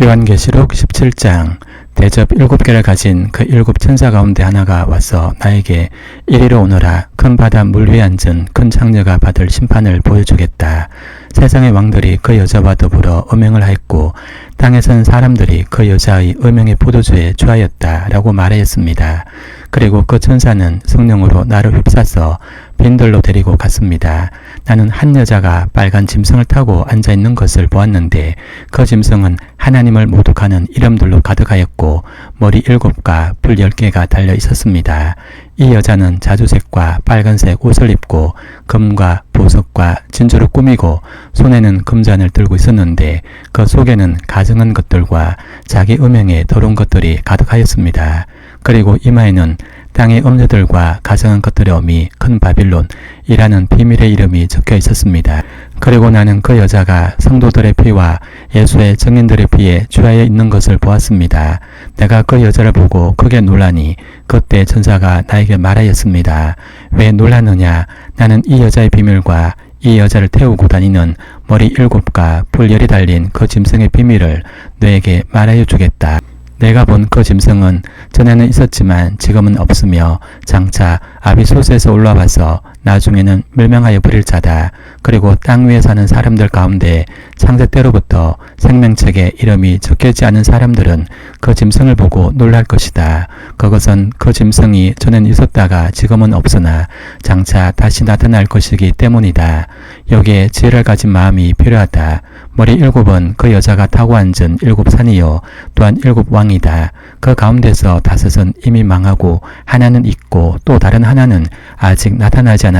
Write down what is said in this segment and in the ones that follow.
요한계시록 17장 대접 일곱 개를 가진 그 일곱 천사 가운데 하나가 와서 나에게 이리로 오너라 큰 바다 물 위에 앉은 큰 창녀가 받을 심판을 보여주겠다. 세상의 왕들이 그 여자와 더불어 음행을 하였고 땅에 선 사람들이 그 여자의 음행의 포도주에 취하였다 라고 말하였습니다. 그리고 그 천사는 성령으로 나를 휩싸서 빈들로 데리고 갔습니다. 나는 한 여자가 빨간 짐승을 타고 앉아 있는 것을 보았는데 그 짐승은 하나님을 모독하는 이름들로 가득하였고 머리 일곱과 불 열 개가 달려 있었습니다. 이 여자는 자주색과 빨간색 옷을 입고 금과 보석과 진주를 꾸미고 손에는 금잔을 들고 있었는데 그 속에는 가증한 것들과 자기 음행에 더러운 것들이 가득하였습니다. 그리고 이마에는 땅의 음녀들과 가증한 것들의 어미 큰 바빌론이라는 비밀의 이름이 적혀 있었습니다. 그리고 나는 그 여자가 성도들의 피와 예수의 증인들의 피에 취하여 있는 것을 보았습니다. 내가 그 여자를 보고 크게 놀라니 그때 천사가 나에게 말하였습니다. 왜 놀랐느냐? 나는 이 여자의 비밀과 이 여자를 태우고 다니는 머리 일곱과 불열이 달린 그 짐승의 비밀을 너에게 말하여 주겠다. 내가 본그 짐승은 전에는 있었지만 지금은 없으며 장차 아비소스에서 올라와서 나중에는 멸망하여 버릴 자다. 그리고 땅 위에 사는 사람들 가운데 창세 때로부터 생명책에 이름이 적혀있지 않은 사람들은 그 짐승을 보고 놀랄 것이다. 그것은 그 짐승이 전엔 있었다가 지금은 없으나 장차 다시 나타날 것이기 때문이다. 여기에 지혜를 가진 마음이 필요하다. 머리 일곱은 그 여자가 타고 앉은 일곱 산이요 또한 일곱 왕이다. 그 가운데서 다섯은 이미 망하고 하나는 있고 또 다른 하나는 아직 나타나지 않았다.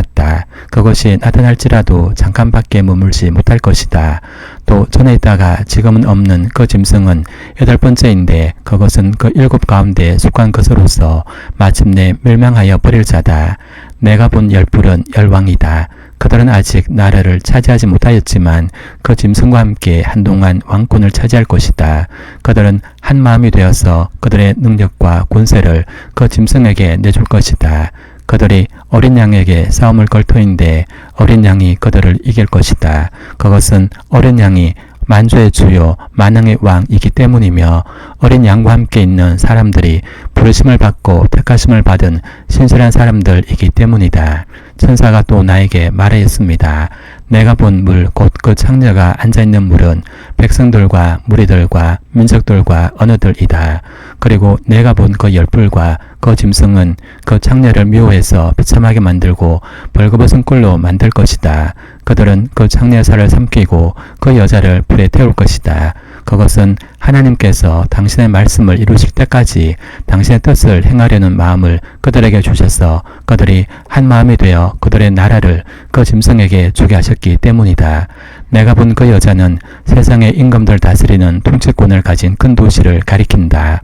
그것이 나타날지라도 잠깐밖에 머물지 못할 것이다. 또 전에 있다가 지금은 없는 그 짐승은 여덟 번째인데 그것은 그 일곱 가운데 속한 것으로서 마침내 멸망하여 버릴 자다. 내가 본 열불은 열왕이다. 그들은 아직 나라를 차지하지 못하였지만 그 짐승과 함께 한동안 왕권을 차지할 것이다. 그들은 한 마음이 되어서 그들의 능력과 권세를 그 짐승에게 내줄 것이다. 그들이 어린 양에게 싸움을 걸 터인데 어린 양이 그들을 이길 것이다. 그것은 어린 양이 만주의 주요 만왕의 왕이기 때문이며 어린 양과 함께 있는 사람들이 부르심을 받고 택하심을 받은 신실한 사람들이기 때문이다. 천사가 또 나에게 말하였습니다. 내가 본 물 곧 그 창녀가 앉아있는 물은 백성들과 무리들과 민족들과 언어들이다. 그리고 내가 본 그 열불과 그 짐승은 그 창녀를 미워해서 비참하게 만들고 벌거벗은 꼴로 만들 것이다. 그들은 그 살을 삼키고 그 여자를 불에 태울 것이다. 그것은 하나님께서 당신의 말씀을 이루실 때까지 당신의 뜻을 행하려는 마음을 그들에게 주셔서 그들이 한 마음이 되어 그들의 나라를 그 짐승에게 주게 하셨기 때문이다. 내가 본 그 여자는 세상의 임금들 다스리는 통치권을 가진 큰 도시를 가리킨다.